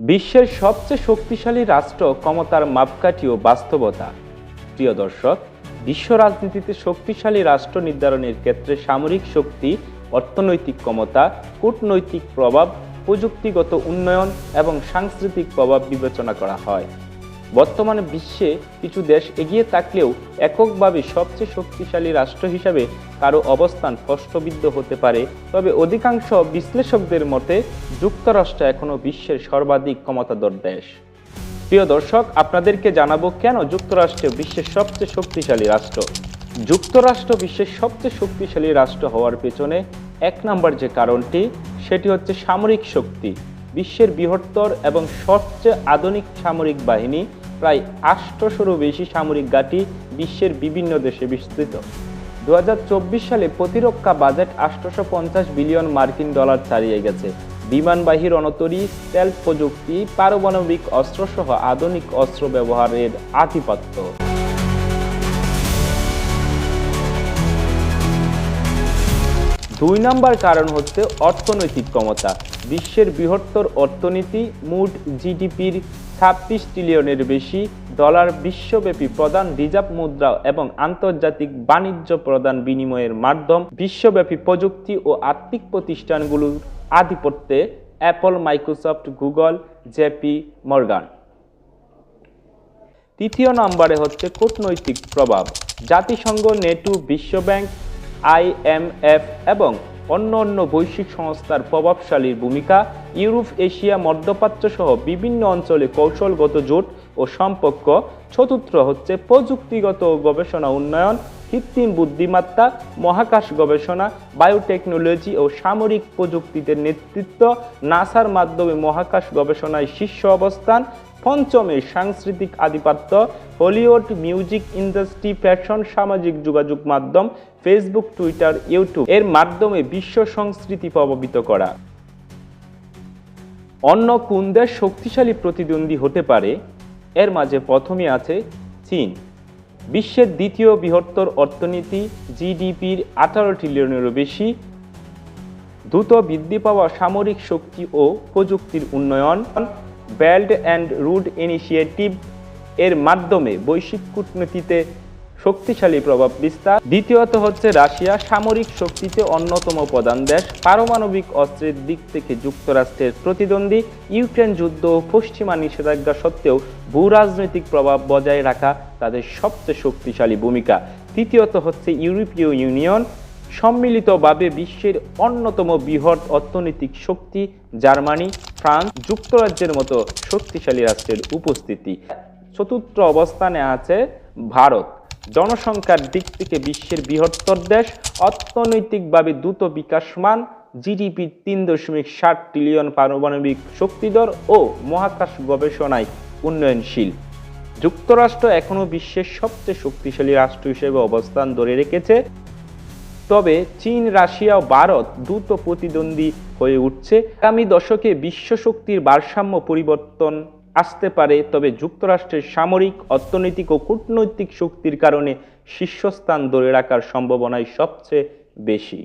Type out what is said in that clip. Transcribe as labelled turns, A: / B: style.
A: বিশ্বের সবচেয়ে শক্তিশালী রাষ্ট্র ক্ষমতার মাপকাঠি ও বাস্তবতা। প্রিয় দর্শক, বিশ্ব রাজনীতিতে শক্তিশালী রাষ্ট্র নির্ধারণের ক্ষেত্রে সামরিক শক্তি, অর্থনৈতিক ক্ষমতা, কূটনৈতিক প্রভাব, প্রযুক্তিগত উন্নয়ন এবং সাংস্কৃতিক প্রভাব বিবেচনা করা হয়। বর্তমানে বিশ্বে কিছু দেশ এগিয়ে থাকলেও এককভাবে সবচেয়ে শক্তিশালী রাষ্ট্র হিসাবে কারও অবস্থান স্পষ্টবিদ্ধ হতে পারে। তবে অধিকাংশ বিশ্লেষকদের মতে, যুক্তরাষ্ট্র এখনও বিশ্বের সর্বাধিক ক্ষমতাধর দেশ। প্রিয় দর্শক, আপনাদেরকে জানাব কেন যুক্তরাষ্ট্র বিশ্বের সবচেয়ে শক্তিশালী রাষ্ট্র? যুক্তরাষ্ট্র বিশ্বের সবচেয়ে শক্তিশালী রাষ্ট্র হওয়ার পেছনে এক নম্বর যে কারণটি, সেটি হচ্ছে সামরিক শক্তি। বিশ্বের বৃহত্তর এবং সবচেয়ে আধুনিক সামরিক বাহিনী, প্রায় আটশোশোরও বেশি সামরিক ঘাঁটি বিশ্বের বিভিন্ন দেশে বিস্তৃত। দু হাজার চব্বিশ সালে প্রতিরক্ষা বাজেট পঞ্চাশ বিলিয়ন মার্কিন ডলার ছাড়িয়ে গেছে। বিমানবাহী রণতরী, তেল প্রযুক্তি, পারমাণবিক অস্ত্রসহ আধুনিক অস্ত্র ব্যবহারের আধিপত্য। দুই নম্বর কারণ হচ্ছে অর্থনৈতিক ক্ষমতা। বিশ্বের বৃহত্তর অর্থনীতি মুঠ জিডিপির ছাব্বিশ ট্রিলিয়নের বেশি, ডলার বিশ্বব্যাপী প্রধান রিজার্ভ মুদ্রা এবং আন্তর্জাতিক বাণিজ্য প্রদান বিনিময়ের মাধ্যম, বিশ্বব্যাপী প্রযুক্তি ও আর্থিক প্রতিষ্ঠানগুলোর আধিপত্যে Apple, Microsoft, Google, JP, Morgan. তৃতীয় নম্বরে হচ্ছে কূটনৈতিক প্রভাব। জাতিসংঘ, নেটো, বিশ্বব্যাংক আইএমএফ এবং অন্য অন্য বৈশ্বিক সংস্থার প্রভাবশালীর ভূমিকা, ইউরোপ, এশিয়া, মধ্যপ্রাচ্য সহ বিভিন্ন অঞ্চলে কৌশলগত জোট ও সম্পর্ক। চতুর্থ হচ্ছে প্রযুক্তিগত গবেষণা উন্নয়ন, কৃত্রিম বুদ্ধিমত্তা, মহাকাশ গবেষণা, বায়োটেকনোলজি ও সামরিক প্রযুক্তিতে নেতৃত্ব। নাসার মাধ্যমে মহাকাশ গবেষণায় শীর্ষ অবস্থান। পঞ্চমে সাংস্কৃতিক আধিপত্য, হলিউড মিউজিক ইন্ডাস্ট্রি, ফ্যাশন, সামাজিক যোগাযোগ মাধ্যম, ফেসবুক, টুইটার, ইউটিউব। এর মাধ্যমে বিশ্ব সংস্কৃতি প্রভাবিত করা। অন্য কোন দেশ শক্তিশালী প্রতিদ্বন্দ্বী হতে পারে, এর মাঝে প্রথমে আছে চীন। বিশ্বের দ্বিতীয় বৃহত্তর অর্থনীতি, জিডিপির আঠারো ট্রিলিয়নেরও বেশি। দ্রুত বৃদ্ধি পাওয়া সামরিক শক্তি ও প্রযুক্তির উন্নয়ন। বেল্ট অ্যান্ড রুট ইনিশিয়েটিভ এর মাধ্যমে বৈশ্বিক কূটনীতিতে শক্তিশালী প্রভাব বিস্তার। দ্বিতীয়ত হচ্ছে রাশিয়া সামরিক শক্তিতে অন্যতম প্রধান দেশ। পারমাণবিক অস্ত্রের দিক থেকে যুক্তরাষ্ট্রের প্রতিদ্বন্দ্বী। ইউক্রেন যুদ্ধ ও পশ্চিমা নিষেধাজ্ঞা সত্ত্বেও ভূ রাজনৈতিক প্রভাব বজায় রাখা তাদের সবচেয়ে শক্তিশালী ভূমিকা। তৃতীয়ত হচ্ছে ইউরোপীয় ইউনিয়ন। সম্মিলিতভাবে বিশ্বের অন্যতম বৃহৎ অর্থনৈতিক শক্তি জার্মানি, ফ্রান্স, যুক্তরাজ্যের মতো শক্তিশালী রাষ্ট্রের উপস্থিতি। চতুর্থ অবস্থানে আছে ভারত। জনসংখ্যার দিক থেকে বিশ্বের বৃহত্তর দেশ, অর্থনৈতিকভাবে দ্রুত বিকাশমান, জিডিপি তিন দশমিক ষাট ট্রিলিয়ন পারমাণবিক শক্তিধর ও মহাকাশ গবেষণায় উন্নয়নশীল। যুক্তরাষ্ট্র এখনও বিশ্বের সবচেয়ে শক্তিশালী রাষ্ট্র হিসেবে অবস্থান ধরে রেখেছে। তবে চীন, রাশিয়া ও ভারত দ্রুত প্রতিদ্বন্দ্বী হয়ে উঠছে। আগামী দশকে বিশ্ব শক্তির ভারসাম্য পরিবর্তন আসতে পারে, তবে যুক্তরাষ্ট্রের সামরিক, অর্থনৈতিক ও কূটনৈতিক শক্তির কারণে শীর্ষস্থান ধরে রাখার সম্ভাবনাই সবচেয়ে বেশি।